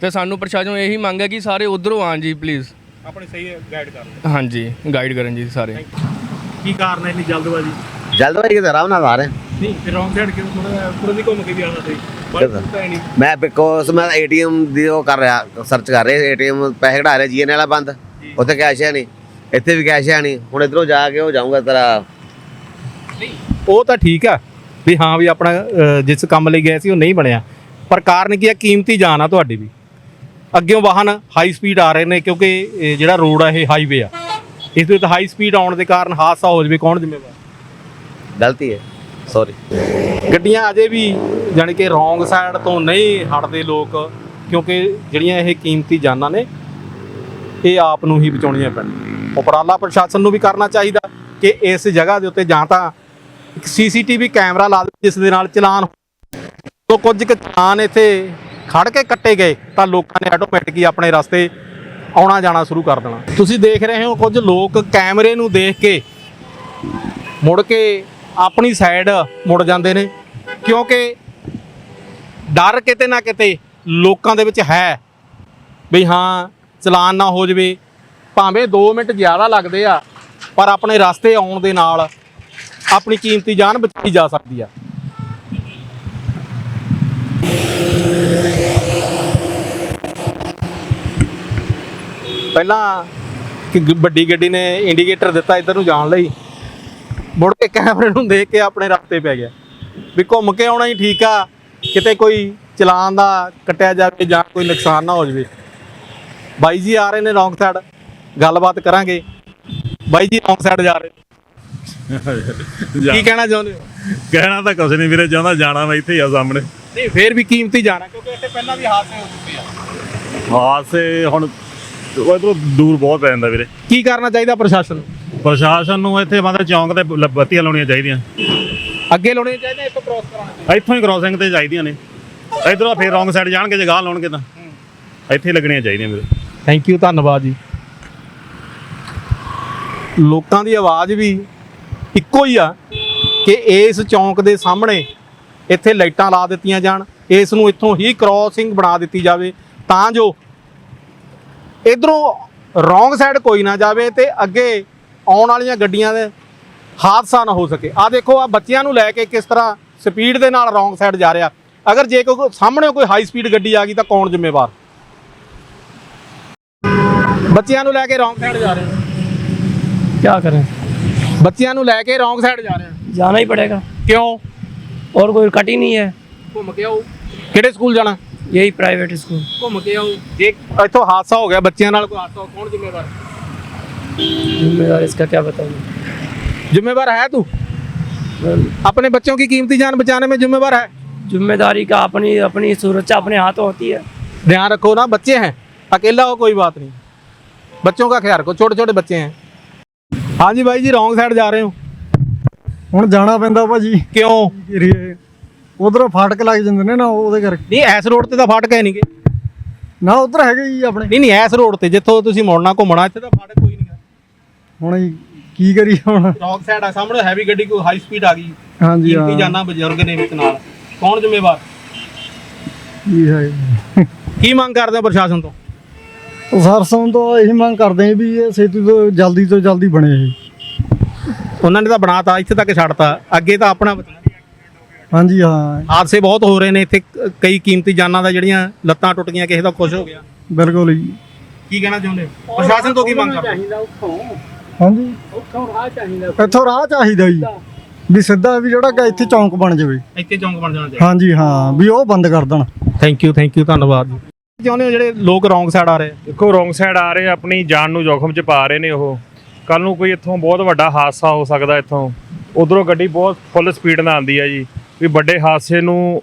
ਤੇ ਸਾਨੂੰ ਪ੍ਰਸ਼ਾਸਨ ਨੂੰ ਇਹੀ ਮੰਗ ਹੈ ਕਿ ਸਾਰੇ ਉਧਰੋਂ ਆਣ ਜੀ ਪਲੀਜ਼ ਆਪਣੇ ਸਹੀ ਗਾਈਡ ਕਰ ਲਓ ਹਾਂਜੀ ਗਾਈਡ ਕਰਨ ਜੀ ਸਾਰੇ। ਕੀ ਕਾਰਨ ਹੈ ਇੰਨੀ ਜਲਦਬਾਜ਼ੀ? ਜਲਦਬਾਜ਼ੀ ਕਿਤੇ ਆਰਾਮ ਨਾਲ ਆ ਰਹੇ। ਨਹੀਂ ਫਿਰ ਰੋਂਗ ਸਾਈਡ ਕਿਉਂ ਥੋੜਾ ਥੋੜਾ ਨਹੀਂ ਘੁੰਮ ਕੇ ਵੀ ਆਉਣਾ ਸੀ ਮੈਂ ਬਿਕੋਜ਼ ਮੈਂ ਏਟੀਐਮ ਦੀ ਉਹ ਕਰ ਰਿਹਾ ਸਰਚ ਕਰ ਰਿਹਾ ਏਟੀਐਮ ਪੈਸੇ ਕਢਾ ਰਿਹਾ ਜੀਐਨ ਵਾਲਾ ਬੰਦ। ਉੱਥੇ ਕੈਸ਼ ਹੈ ਨਹੀਂ। ਇੱਥੇ ਵੀ ਕੈਸ਼ ਹੈ ਨਹੀਂ। ਹੁਣ ਇਧਰੋਂ ਜਾ ਕੇ ਉਹ ਜਾਊਂਗਾ ਤੇਰਾ। ਉਹ ਤਾਂ ਠੀਕ ਆ ਵੀ ਹਾਂ ਵੀ ਆਪਣਾ ਜਿਸ ਕੰਮ ਲਈ ਗਏ ਸੀ ਉਹ ਨਹੀਂ ਬਣਿਆ। ਪਰ ਕਾਰਨ ਕੀ ਆ? ਕੀਮਤੀ ਜਾਨ ਆ ਤੁਹਾਡੀ ਵੀ। ਅੱਗਿਓਂ ਵਾਹਨ ਹਾਈ ਸਪੀਡ ਆ ਰਹੇ ਨੇ ਕਿਉਂਕਿ ਜਿਹੜਾ ਰੋਡ ਆ ਇਹ ਹਾਈਵੇ ਆ। ਇਸ ਦੇ ਉੱਤੇ ਹਾਈ ਸਪੀਡ ਆਉਣ ਦੇ ਕਾਰਨ ਹਾਦਸਾ ਹੋ ਜਾਵੇ ਕੌਣ ਜ਼ਿੰਮੇਵਾਰ? ਗਲਤੀ ਹੈ। ਸੌਰੀ ਗੱਡੀਆਂ ਅਜੇ ਵੀ ਜਾਣੀ ਕਿ ਰੋਂਗ ਸਾਈਡ ਤੋਂ ਨਹੀਂ ਹਟਦੇ ਲੋਕ, ਕਿਉਂਕਿ ਜਿਹੜੀਆਂ ਇਹ ਕੀਮਤੀ ਜਾਨਾਂ ਨੇ, ਇਹ ਆਪ ਨੂੰ ਹੀ ਬਚਾਉਣੀਆਂ ਪੈਣੀਆਂ ਉਪਰਾਲਾ ਪ੍ਰਸ਼ਾਸਨ ਨੂੰ ਵੀ ਕਰਨਾ ਚਾਹੀਦਾ ਕਿ ਇਸ ਜਗ੍ਹਾ ਦੇ ਉੱਤੇ ਜਾਂ ਤਾਂ ਇੱਕ ਸੀਸੀਟੀਵੀ ਕੈਮਰਾ ਲਾ ਦੇ ਜਿਸ ਦੇ ਨਾਲ ਚਲਾਨ ਤੋਂ ਕੁਝ ਕੁ ਚਲਾਨ ਇੱਥੇ ਖੜ ਕੇ ਕੱਟੇ ਗਏ, ਤਾਂ ਲੋਕਾਂ ਨੇ ਆਟੋਮੈਟਿਕ ਹੀ ਆਪਣੇ ਰਸਤੇ ਆਉਣਾ ਜਾਣਾ ਸ਼ੁਰੂ ਕਰ ਦੇਣਾ। ਤੁਸੀਂ ਦੇਖ ਰਹੇ ਹੋ ਕੁਝ ਲੋਕ ਕੈਮਰੇ ਨੂੰ ਦੇਖ ਕੇ ਮੁੜ ਕੇ ਆਪਣੀ ਸਾਈਡ ਮੁੜ ਜਾਂਦੇ ਨੇ, ਕਿਉਂਕਿ ਡਰ ਕਿਤੇ ਨਾ ਕਿਤੇ ਲੋਕਾਂ ਦੇ ਵਿੱਚ ਹੈ ਵੀ ਹਾਂ, ਚਲਾਨ ਨਾ ਹੋ ਜਵੇ। ਭਾਵੇਂ 2 ਮਿੰਟ ਜ਼ਿਆਦਾ ਲੱਗਦੇ ਆ, ਪਰ ਆਪਣੇ ਰਸਤੇ ਆਉਣ ਦੇ ਨਾਲ ਆਪਣੀ ਕੀਮਤੀ ਜਾਨ ਬਚਾਈ ਜਾ ਸਕਦੀ ਆ। ਪਹਿਲਾਂ ਕਿ ਵੱਡੀ ਗੱਡੀ ਨੇ ਇੰਡੀਕੇਟਰ ਦਿੱਤਾ ਇੱਧਰ ਨੂੰ ਜਾਣ ਲਈ। ਮੁੜ ਕੇ ਕੈਮਰੇ ਨੂੰ ਦੇਖ ਕੇ ਆਪਣੇ ਰਸਤੇ ਪੈ ਗਿਆ। ਵੀ ਘੁੰਮ ਕੇ ਆਉਣਾ ਹੀ ਠੀਕ ਆ ਕਿਤੇ ਕੋਈ ਚਲਾਨ ਦਾ ਕੱਟਿਆ ਜਾਵੇ ਜਾਂ ਕੋਈ ਨੁਕਸਾਨ ਨਾ ਹੋ ਜਾਵੇ। ਬਾਈ ਜੀ ਆ ਰਹੇ ਨੇ ਰੌਂਗ ਸਾਈਡ ਗੱਲਬਾਤ ਕਰਾਂਗੇ। ਬਾਈ ਜੀ ਰੌਂਗ ਸਾਈਡ ਜਾ ਰਹੇ ਕੀ ਕਹਿਣਾ ਚਾਹੁੰਦੇ ਹੋ? ਕਹਿਣਾ ਤਾਂ ਕੁਛ ਨਹੀਂ ਵੀਰੇ ਚਾਹੁੰਦਾ ਜਾਣਾ ਮੈਂ ਇੱਥੇ ਹੀ ਆ ਸਾਹਮਣੇ। ਨਹੀਂ ਫੇਰ ਵੀ ਕੀਮਤੀ ਜਾਣਾ ਕਿਉਂਕਿ ਇੱਥੇ ਪਹਿਲਾਂ ਵੀ ਹਾਦਸੇ ਹੋ ਚੁੱਕੇ ਆ। ਹਾਸੇ ਹੁਣ ਇਧਰੋਂ ਦੂਰ ਬਹੁਤ ਪੈ ਜਾਂਦਾ ਵੀਰੇ। ਕੀ ਕਰਨਾ ਚਾਹੀਦਾ ਪ੍ਰਸ਼ਾਸਨ ਨੂੰ? ਪ੍ਰਸ਼ਾਸਨ ਨੂੰ ਇੱਥੇ ਮਤਲਬ ਚੌਂਕ ਤੇ ਲ- ਬੱਤੀਆਂ ਲਾਉਣੀਆਂ ਚਾਹੀਦੀਆਂ। ਅੱਗੇ ਲਾਉਣੇ ਚਾਹੀਦੇ ਇੱਥੋਂ ਕ੍ਰੋਸ ਕਰਾਉਣਾ ਇੱਥੋਂ ਹੀ ਕ੍ਰਾਸਿੰਗ ਤੇ ਚਾਹੀਦੀਆਂ ਨੇ। ਇਧਰੋਂ ਫੇਰ ਰੌਂਗ ਸਾਈਡ ਜਾਣਗੇ ਜੇ ਗਾਹ ਲਾਉਣਗੇ ਤਾਂ। ਇੱਥੇ ਹੀ ਲੱਗਣੀਆਂ ਚਾਹੀਦੀਆਂ ਵੀਰੇ ਥੈਂਕ ਯੂ ਧੰਨਵਾਦ ਜੀ। ਲੋਕਾਂ ਦੀ ਆਵਾਜ਼ ਵੀ ਇੱਕੋ ਹੀ ਆ ਕਿ ਇਸ ਚੌਂਕ ਦੇ ਸਾਹਮਣੇ ਇੱਥੇ ਲਾਈਟਾਂ ਲਾ ਦਿੱਤੀਆਂ ਜਾਣ ਇਸ ਨੂੰ ਇੱਥੋਂ ਹੀ ਕ੍ਰਾਸਿੰਗ ਬਣਾ ਦਿੱਤੀ ਜਾਵੇ। ਤਾਂ ਜੋ ਇਧਰੋਂ ਰੋਂਗ ਸਾਈਡ ਕੋਈ ਨਾ ਜਾਵੇ ਤੇ ਅੱਗੇ ਆਉਣ ਵਾਲੀਆਂ ਗੱਡੀਆਂ ਦੇ ਹਾਦਸਾ ਨਾ ਹੋ ਸਕੇ ਆ ਦੇਖੋ ਆ ਬੱਚਿਆਂ ਨੂੰ ਲੈ ਕੇ ਕਿਸ ਤਰ੍ਹਾਂ ਸਪੀਡ ਦੇ ਨਾਲ ਰੋਂਗ ਸਾਈਡ ਜਾ ਰਿਹਾ ਅਗਰ ਜੇ ਕੋਈ ਸਾਹਮਣੇ ਕੋਈ ਹਾਈ ਸਪੀਡ ਗੱਡੀ ਆ ਗਈ ਤਾਂ ਕੌਣ ਜ਼ਿੰਮੇਵਾਰ ਬੱਚਿਆਂ ਨੂੰ ਲੈ ਕੇ ਰੋਂਗ ਸਾਈਡ ਜਾ ਰਹੇ ਹਾਂ क्या करें ਬੱਚਿਆਂ ਨੂੰ ਲੈ ਕੇ ਰੋਂਗ ਸਾਈਡ ਜਾ ਰਹੇ ਹਾਂ जाना ही पड़ेगा ਕਿਉਂ और कोई कट ही नहीं है ਘੁੰਮ ਕੇ ਆਓ ਕਿਹੜੇ ਸਕੂਲ ਜਾਣਾ यही प्राइवेट स्कूल ਘੁੰਮ ਕੇ ਆਓ ਜੇ ਇੱਥੋਂ ਹਾਦਸਾ ਹੋ ਗਿਆ ਬੱਚਿਆਂ ਨਾਲ ਕੋਈ ਹਾਦਸਾ ਹੋ ਕੌਣ ਜ਼ਿੰਮੇਵਾਰ जिम्मेदार इसका क्या बताऊँ जिम्मेवार है तू अपने बच्चों की कीमती जान बचाने में जिम्मेवार है जिम्मेदारी का अपनी अपनी सुरक्षा अपने हाथों होती है ध्यान रखो ना बच्चे हैं अकेला हो कोई बात नहीं बच्चों का ख्याल रखो छोटे छोटे बच्चे हैं हाँ जी भाई जी रॉन्ग साइड जा रहे हो ਹੁਣ ਜਾਣਾ ਪੈਂਦਾ ਭਾਜੀ क्यों ਏਰੀਏ ਉਧਰੋਂ ਫਾਟਕ ਲੱਗ ਜਾਂਦੇ ਨੇ ਨਾ ਉਹਦੇ ਕਰਕੇ ਨਹੀਂ ਐਸ ਰੋਡ ਤੇ ਤਾਂ ਫਾਟਕ ਹੈ ਨਹੀਂਗੇ ਨਾ ਉਧਰ ਹੈਗੇ ਜੀ ਆਪਣੇ ਨਹੀਂ ਨਹੀਂ ਐਸ ਰੋਡ ਤੇ ਜਿੱਥੋਂ ਤੁਸੀਂ ਮੁੜਨਾ ਘੁੰਮਣਾ ਇੱਥੇ ਤਾਂ ਫਾਟਕ ਕੋਈ ਨਹੀਂਗਾ ਹੁਣ ਕੀ ਕਰੀ ਹੁਣ? ਰੌਂਗ ਸਾਈਡ ਆ ਸਾਹਮਣੇ ਹੈਵੀ ਗੱਡੀ ਕੋਈ ਹਾਈ ਸਪੀਡ ਆ ਗਈ। ਹਾਂਜੀ ਕੀਮਤੀ ਹਾਂ। ਜਾਨਾਂ ਬਜ਼ੁਰਗ ਨੇ ਵਿੱਚ ਨਾਲ। ਕੌਣ ਜ਼ਿੰਮੇਵਾਰ? ਕੀ ਹੈ ਕੀ ਮੰਗ ਕਰਦੇ ਹੋ ਪ੍ਰਸ਼ਾਸਨ ਤੋਂ? ਸਰਸੋਂ ਤੋਂ ਇਹੀ ਮੰਗ ਕਰਦੇ ਆ ਵੀ ਇਹ ਛੇਤੀ ਤੋਂ ਜਲਦੀ ਤੋਂ ਜਲਦੀ ਬਣੇ ਇਹ। ਉਹਨਾਂ ਨੇ ਤਾਂ ਬਣਾਤਾ ਇੱਥੇ ਤੱਕ ਛੱਡਤਾ। ਅੱਗੇ ਤਾਂ ਆਪਣਾ ਬਚਣਾ ਹਾਂਜੀ ਹਾਂ। ਹਾਦਸੇ ਬਹੁਤ ਹੋ ਰਹੇ ਨੇ ਇੱਥੇ ਕ- ਕਈ ਕੀਮਤੀ ਜਾਨਾਂ ਦਾ ਜਿਹੜੀਆਂ ਲੱਤਾਂ ਟੁੱਟ ਗਈਆਂ ਕਿਸੇ ਦਾ ਕੁਝ ਹੋ ਗਿਆ। ਬਿਲਕੁਲ ਜੀ। ਕੀ ਕਹਿਣਾ ਚਾਹੁੰਦੇ ਹੋ? ਪ੍ਰਸ਼ਾਸਨ ਤੋਂ ਕੀ ਮੰਗ ਕਰਦੇ ਹੋ? ਹਾਂਜੀ। ਇੱਥੋਂ ਰਾਹ ਚਾਹੀਦਾ ਜੀ। ਵੀ ਸਿੱਧਾ ਵੀ ਜਿਹੜਾ ਕਿ ਇੱਥੇ ਚੌਂਕ ਬਣ ਜਾਵੇ। ਇੱਥੇ ਚੌਂਕ ਬਣ ਜਾਣਾ ਚਾਹੀਦਾ। ਹਾਂਜੀ ਹਾਂ ਵੀ ਉਹ ਬੰਦ ਕਰ ਦੇਣ। ਥੈਂਕ ਯੂ ਥੈਂਕ ਯੂ ਧੰਨਵਾਦ ਜੀ। ਚਾਹੁੰਦੇ ਹੋ ਜਿਹੜੇ ਲੋਕ ਰੌਂਗ ਸਾਈਡ ਆ ਰਹੇ? ਆ? ਦੇਖੋ ਰੌਂਗ ਸਾਈਡ ਆ ਰਹੇ ਆਪਣੀ ਜਾਨ ਨੂੰ ਜੋਖਮ 'ਚ ਪਾ ਰਹੇ ਨੇ ਉਹ। ਕੱਲ ਨੂੰ ਕੋਈ ਇੱਥੋਂ ਬਹੁਤ ਵੱਡਾ ਹਾਦਸਾ ਹੋ ਸਕਦਾ ਇੱਥੋਂ। ਉਧਰੋਂ ਗੱਡੀ ਬਹੁਤ ਫੁੱਲ ਸਪੀਡ ਨਾਲ ਆਉਂਦੀ ਹੈ ਜੀ। ਵੀ ਵੱਡੇ ਹਾਦਸੇ ਨੂੰ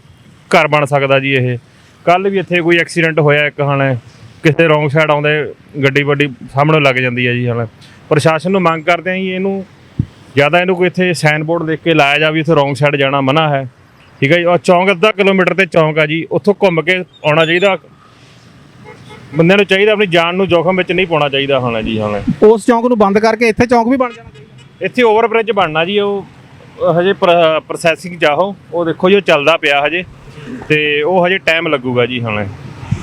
ਘਰ ਬਣ ਸਕਦਾ ਜੀ ਇਹ। ਕੱਲ ਵੀ ਇੱਥੇ ਕੋਈ ਐਕਸੀਡੈਂਟ ਹੋਇਆ ਇੱਕ ਹਣ ਕਿਸੇ ਰੌਂਗ ਸਾਈਡ ਆਉਂਦੇ ਗੱਡੀ ਵੱਡੀ ਸਾਹਮਣੇ ਲੱਗ ਜਾਂਦੀ ਹੈ ਜੀ ਹਣ ਪ੍ਰਸ਼ਾਸਨ ਨੂੰ ਮੰਗ ਕਰਦੇ ਆ ਜੀ ਇਹਨੂੰ ਜ਼ਿਆਦਾ ਇਹਨੂੰ ਕੋਈ ਇੱਥੇ ਸਾਈਨ ਬੋਰਡ ਦੇਖ ਕੇ ਲਾਇਆ ਜਾਵੇ ਇੱਥੇ ਰੌਂਗ ਸਾਈਡ ਜਾਣਾ ਮਨਾ ਹੈ। ਠੀਕ ਹੈ ਜੀ ਔਰ ਚੌਂਕ ਅੱਧਾ ਕਿਲੋਮੀਟਰ ਤੇ ਚੌਂਕ ਆ ਜੀ ਉੱਥੋਂ ਘੁੰਮ ਕੇ ਆਉਣਾ ਚਾਹੀਦਾ। ਬੰਦੇ ਨੂੰ ਚਾਹੀਦਾ ਆਪਣੀ ਜਾਨ ਨੂੰ ਜੋਖਮ ਵਿੱਚ ਨਹੀਂ ਪਾਉਣਾ ਚਾਹੀਦਾ ਹੁਣ ਜੀ ਹੁਣ। ਉਸ ਚੌਂਕ ਨੂੰ ਬੰਦ ਕਰਕੇ ਇੱਥੇ ਚੌਂਕ ਵੀ ਬਣ ਜਾਣਾ ਚਾਹੀਦਾ। ਇੱਥੇ ਓਵਰ ਬ੍ਰਿਜ ਬਣਨਾ ਜੀ ਉਹ ਉਹ ਹਜੇ ਪ੍ਰੋਸੈਸਿੰਗ ਚਾਹੋ ਉਹ ਦੇਖੋ ਜੀ ਉਹ ਚੱਲਦਾ ਪਿਆ ਹਜੇ ਤੇ ਉਹ ਹਜੇ ਟਾਈਮ ਲੱਗੂਗਾ ਜੀ ਹੁਣ।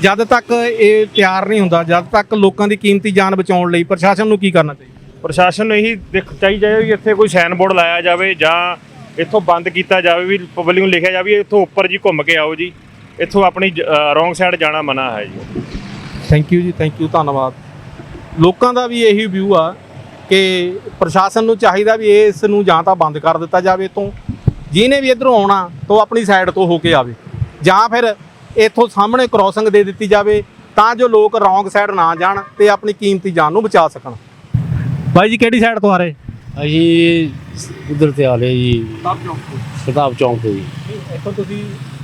ਜਦ ਤੱਕ ਇਹ ਤਿਆਰ ਨਹੀਂ ਹੁੰਦਾ ਜਦ ਤੱਕ ਲੋਕਾਂ ਦੀ ਕੀਮਤੀ ਜਾਨ ਬਚਾਉਣ ਲਈ ਪ੍ਰਸ਼ਾਸਨ ਨੂੰ ਕੀ ਕਰਨਾ ਚਾਹੀਦਾ? ਪ੍ਰਸ਼ਾਸਨ ਨੂੰ ਇਹੀ ਦੇਖ ਚਾਹੀਦਾ ਹੈ ਵੀ ਇੱਥੇ ਕੋਈ ਸਾਈਨ ਬੋਰਡ ਲਾਇਆ ਜਾਵੇ ਜਾਂ ਇੱਥੋਂ ਬੰਦ ਕੀਤਾ ਜਾਵੇ, ਵੀ ਪਬਲਿਕ ਨੂੰ ਲਿਖਿਆ ਜਾਵੇ ਇੱਥੋਂ ਉੱਪਰ ਜੀ ਘੁੰਮ ਕੇ ਆਓ ਜੀ। ਇੱਥੋਂ ਆਪਣੀ ਰੋਂਗ ਸਾਈਡ ਜਾਣਾ ਮਨਾ ਹੈ ਜੀ। Thank you ji thank you ਧੰਨਵਾਦ। ਲੋਕਾਂ ਦਾ ਵੀ ਇਹੀ ਵਿਊ ਆ ਕਿ ਪ੍ਰਸ਼ਾਸਨ ਨੂੰ ਚਾਹੀਦਾ ਵੀ ਇਸ ਨੂੰ ਜਾਂ ਤਾਂ ਬੰਦ ਕਰ ਦਿੱਤਾ ਜਾਵੇ ਤੋਂ ਜਿਹਨੇ ਵੀ ਇਧਰੋਂ ਆਉਣਾ, ਤਾਂ ਉਹ ਆਪਣੀ ਸਾਈਡ ਤੋਂ ਹੋ ਕੇ ਆਵੇ। ਜਾਂ ਫਿਰ ਇੱਥੋਂ ਸਾਹਮਣੇ ਕ੍ਰਾਸਿੰਗ ਦੇ ਦਿੱਤੀ ਜਾਵੇ, ਤਾਂ ਜੋ ਲੋਕ ਰੌਂਗ ਸਾਈਡ ਨਾ ਜਾਣ ਤੇ ਆਪਣੀ ਕੀਮਤੀ ਜਾਨ ਨੂੰ ਬਚਾ ਸਕਣ। ਬਾਈ ਜੀ ਕਿਹੜੀ ਸਾਈਡ ਤੋਂ ਆ ਰਹੇ? ਅਸੀਂ ਉਧਰ ਤੇ ਆ ਰਹੇ ਜੀ। ਪ੍ਰਤਾਪ ਚੌਂਕ ਤੋਂ। ਜੀ। ਇੱਥੋਂ ਤੁਸੀਂ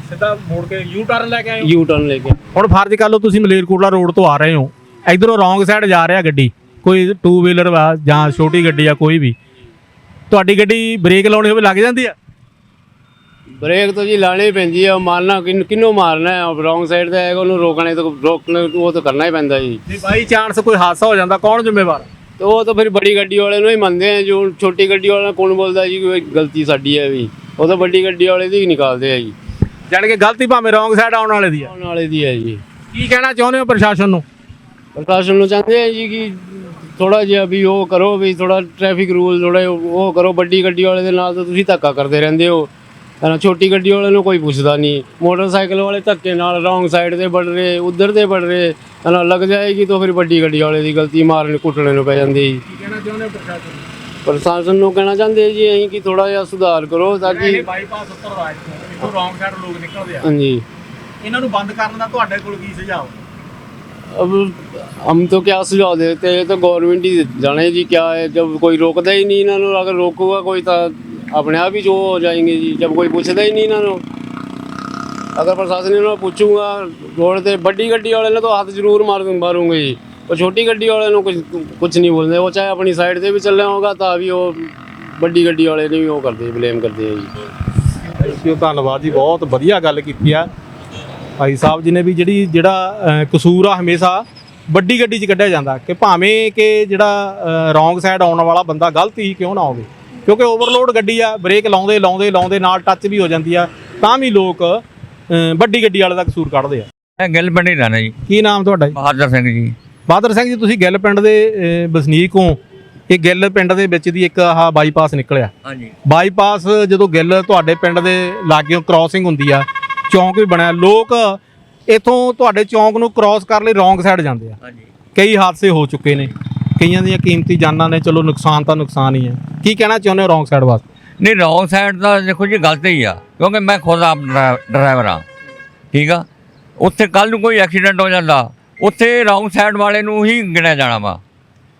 ਸਿੱਧਾ ਮੋੜ ਕੇ ਯੂ ਟਰਨ ਲੈ ਕੇ ਆਏ ਯੂ ਟਰਨ ਲੈ ਕੇ ਹੁਣ ਫਰਜ਼ ਕਰ ਲਓ ਤੁਸੀਂ ਮਲੇਰਕੋਟਲਾ ਰੋਡ ਤੋਂ ਆ ਰਹੇ ਹੋ। ਇਧਰੋਂ ਰੌਂਗ ਸਾਈਡ ਜਾ ਰਿਹਾ ਗੱਡੀ। ਕੋਈ ਟੂ ਵੀਲਰ ਵਾ ਜਾਂ ਛੋਟੀ ਗੱਡੀ ਆ ਕੋਈ ਵੀ। ਤੁਹਾਡੀ ਗੱਡੀ ਬ੍ਰੇਕ ਲਾਉਣੀ ਹੋਵੇ ਲੱਗ ਜਾਂਦੀ ਆ? ਬ੍ਰੇਕ ਤਾਂ ਜੀ ਲਾਣੀ ਪੈਂਦੀ ਹੈ ਮਾਰਨਾ ਕਿੰਨ- ਕਿਹਨੂੰ ਮਾਰਨਾ ਹੈ? ਰੋਂਗ ਸਾਈਡ ਤੇ ਆਏਗਾ ਉਹਨੂੰ ਰੋਕਣੇ ਤਾਂ ਰੋਕਣੇ ਉਹ ਤਾਂ ਕਰਨਾ ਹੀ ਪੈਂਦਾ ਜੀ। ਜੇ ਬਾਈ ਚਾਂਸ ਕੋਈ ਹਾਦਸਾ ਹੋ ਜਾਂਦਾ ਕੌਣ ਜ਼ਿੰਮੇਵਾਰ? ਤੇ ਉਹ ਤਾਂ ਫਿਰ ਬੜੀ ਗੱਡੀ ਵਾਲੇ ਨੂੰ ਹੀ ਮੰਨਦੇ ਆ ਜੋ ਛੋਟੀ ਗੱਡੀ ਵਾਲਾ ਕੌਣ ਬੋਲਦਾ ਜੀ ਕੋਈ ਗਲਤੀ ਸਾਡੀ ਹੈ ਵੀ। ਉਹ ਤਾਂ ਵੱਡੀ ਗੱਡੀ ਵਾਲੇ ਦੀ ਹੀ ਨਿਕਾਲਦੇ ਆ ਜੀ। ਜਾਣ ਕੇ ਗਲਤੀ ਭਾਵੇਂ ਰੌਂਗ ਸਾਈਡ ਆਉਣ ਵਾਲੇ ਦੀ ਆ। ਆਉਣ ਵਾਲੇ ਦੀ ਹੈ ਜੀ। ਕੀ ਕਹਿਣਾ ਚਾਹੁੰਦੇ ਹੋ ਪ੍ਰਸ਼ਾਸਨ ਨੂੰ? ਪ੍ਰਸ਼ਾਸਨ ਨੂੰ ਚਾਹੁੰਦੇ ਆ ਜੀ ਕਿ ਥੋੜਾ ਜਿਹਾ ਵੀ ਉਹ ਕਰੋ ਵੀ ਥੋੜਾ ਟ੍ਰੈਫਿਕ ਰੂਲ ਥੋੜਾ ਉਹ ਕਰੋ। ਵੱਡੀ ਗੱਡੀ ਵਾਲੇ ਦੇ ਨਾਲ ਤਾਂ ਤੁਸੀਂ ਧੱਕਾ ਕਰਦੇ ਰਹਿੰਦੇ ਹੋ। ਹਨਾ ਛੋਟੀ ਗੱਡੀ ਵਾਲੇ ਨੂੰ ਕੋਈ ਪੁੱਛਦਾ ਨਹੀਂ ਮੋਟਰਸਾਈਕਲ ਵਾਲੇ ਧੱਕੇ ਨਾਲ ਰੌਂਗ ਸਾਈਡ ਤੇ ਵੜ ਰਹੇ ਉਧਰ ਤੇ ਵੜ ਰਹੇ ਹਨਾ ਲੱਗ ਜਾਏਗੀ ਤਾਂ ਫਿਰ ਵੱਡੀ ਗੱਡੀ ਵਾਲੇ ਦੀ ਗਲਤੀ ਮਾਰਨ ਕੁੱਟਣੇ ਨੂੰ ਪੈ ਜਾਂਦੀ ਜੀ ਕੀ ਕਹਿਣਾ ਚਾਹੁੰਦੇ ਹੋ ਪ੍ਰਸ਼ਾਸਨ ਪ੍ਰਸ਼ਾਸਨ ਨੂੰ ਕਹਿਣਾ ਚਾਹੁੰਦੇ ਜੀ ਅਸੀਂ ਕਿ ਥੋੜਾ ਜਿਹਾ ਸੁਧਾਰ ਕਰੋ ਤਾਂ ਕਿ ਬਾਈਪਾਸ ਉੱਤਰ ਦਾ ਇੱਥੋਂ ਰੌਂਗ ਸਾਈਡ ਲੋਕ ਨਿਕਲਦੇ ਆ ਹਾਂਜੀ ਇਹਨਾਂ ਨੂੰ ਬੰਦ ਕਰਨ ਦਾ ਤੁਹਾਡੇ ਕੋਲ ਕੀ ਸੁਝਾਅ अब हम तो क्या सुझाव देते हैं ये तो गवर्नमेंट ही जाने जी क्या है जब कोई रोकता ही नहीं इन्होंने अगर रोकूगा कोई तो अपने आप ही जो हो जाएंगे जी जब कोई पूछता ही नहीं इन्होंने अगर प्रशासन इन्होंने पूछूंगा रोड ते बड़ी गड्डी वाले ने तो हाथ जरूर मार मारूंगे जी और छोटी गड्डी वाले ने कुछ कुछ नहीं बोलते वो चाहे अपनी साइड से भी चल रहा होगा तो अभी वो ਵੱਡੀ ਗੱਡੀ ਵਾਲੇ ਨੇ ਵੀ ਉਹ ਕਰਦੇ ਬਲੇਮ ਕਰਦੇ ਆ ਜੀ ਜੀ ਧੰਨਵਾਦ ਜੀ ਬਹੁਤ ਵਧੀਆ ਗੱਲ ਕੀਤੀ ਆ ਭਾਈ ਸਾਹਿਬ ਜੀ ਨੇ ਵੀ ਜਿਹੜੀ ਜਿਹੜਾ ਅਹ, ਕਸੂਰ ਆ ਹਮੇਸ਼ਾ ਵੱਡੀ ਗੱਡੀ 'ਚ ਕੱਢਿਆ ਜਾਂਦਾ ਕਿ ਭਾਵੇਂ ਕਿ ਜਿਹੜਾ ਰੋਂਗ ਸਾਈਡ ਆਉਣ ਵਾਲਾ ਬੰਦਾ ਗਲਤ ਹੀ ਕਿਉਂ ਨਾ ਹੋਵੇ ਕਿਉਂਕਿ ਓਵਰਲੋਡ ਗੱਡੀ ਆ ਬ੍ਰੇਕ ਲਾਉਂਦੇ ਲਾਉਂਦੇ ਲਾਉਂਦੇ ਨਾਲ ਟੱਚ ਵੀ ਹੋ ਜਾਂਦੀ ਆ ਤਾਂ ਵੀ ਲੋਕ ਵੱਡੀ ਗੱਡੀ ਵਾਲੇ ਦਾ ਕਸੂਰ ਕੱਢਦੇ ਆ। ਮੈਂ ਗਿੱਲ ਪਿੰਡ ਹੀ ਰਹਿਣਾ ਜੀ। ਕੀ ਨਾਮ ਤੁਹਾਡਾ ਜੀ? ਬਹਾਦਰ ਸਿੰਘ ਜੀ। ਬਹਾਦਰ ਸਿੰਘ ਜੀ ਤੁਸੀਂ ਗਿੱਲ ਪਿੰਡ ਦੇ ਅਹ, ਵਸਨੀਕ ਹੋ। ਇਹ ਗਿੱਲ ਪਿੰਡ ਦੇ ਵਿੱਚ ਦੀ ਇੱਕ ਆਹ ਬਾਈਪਾਸ ਨਿਕਲਿਆ। ਹਾਂਜੀ। ਬਾਈਪਾਸ ਜਦੋਂ ਗਿੱਲ ਤੁਹਾਡੇ ਪਿੰਡ ਦੇ ਲਾਗਿਓਂ ਕ੍ਰਾਸਿੰਗ ਹੁੰਦੀ ਆ ਚੌਂਕ ਵੀ ਬਣਿਆ। ਲੋਕ ਇਥੋਂ ਤੁਹਾਡੇ ਚੌਂਕ ਨੂੰ ਕ੍ਰਾਸ ਕਰਨ ਲਈ ਰੋਂਗ ਸਾਈਡ ਜਾਂਦੇ ਆ। ਹਾਂਜੀ। ਕਈ ਹਾਦਸੇ ਹੋ ਚੁੱਕੇ ਨੇ। ਕਈਆਂ ਦੀਆਂ ਕੀਮਤੀ ਜਾਨਾਂ ਨੇ, ਚਲੋ ਨੁਕਸਾਨ ਤਾਂ ਨੁਕਸਾਨ ਹੀ ਹੈ। ਕੀ ਕਹਿਣਾ ਚਾਹੁੰਦੇ ਹੋ ਰੋਂਗ ਸਾਈਡ ਵਾਸਤੇ? ਨਹੀਂ, ਰੌਂਗ ਸਾਈਡ ਦਾ ਦੇਖੋ ਜੀ, ਗਲਤ ਹੀ ਆ, ਕਿਉਂਕਿ ਮੈਂ ਖੁਦ ਆਪ ਡਰਾਈਵਰ ਆ ਠੀਕ ਆ? ਉੱਥੇ ਕੱਲ ਨੂੰ ਕੋਈ ਐਕਸੀਡੈਂਟ ਹੋ ਜਾਂਦਾ, ਉੱਥੇ ਰੌਂਗ ਸਾਈਡ ਵਾਲੇ ਨੂੰ ਹੀ ਗਿਣਿਆ ਜਾਣਾ ਵਾ।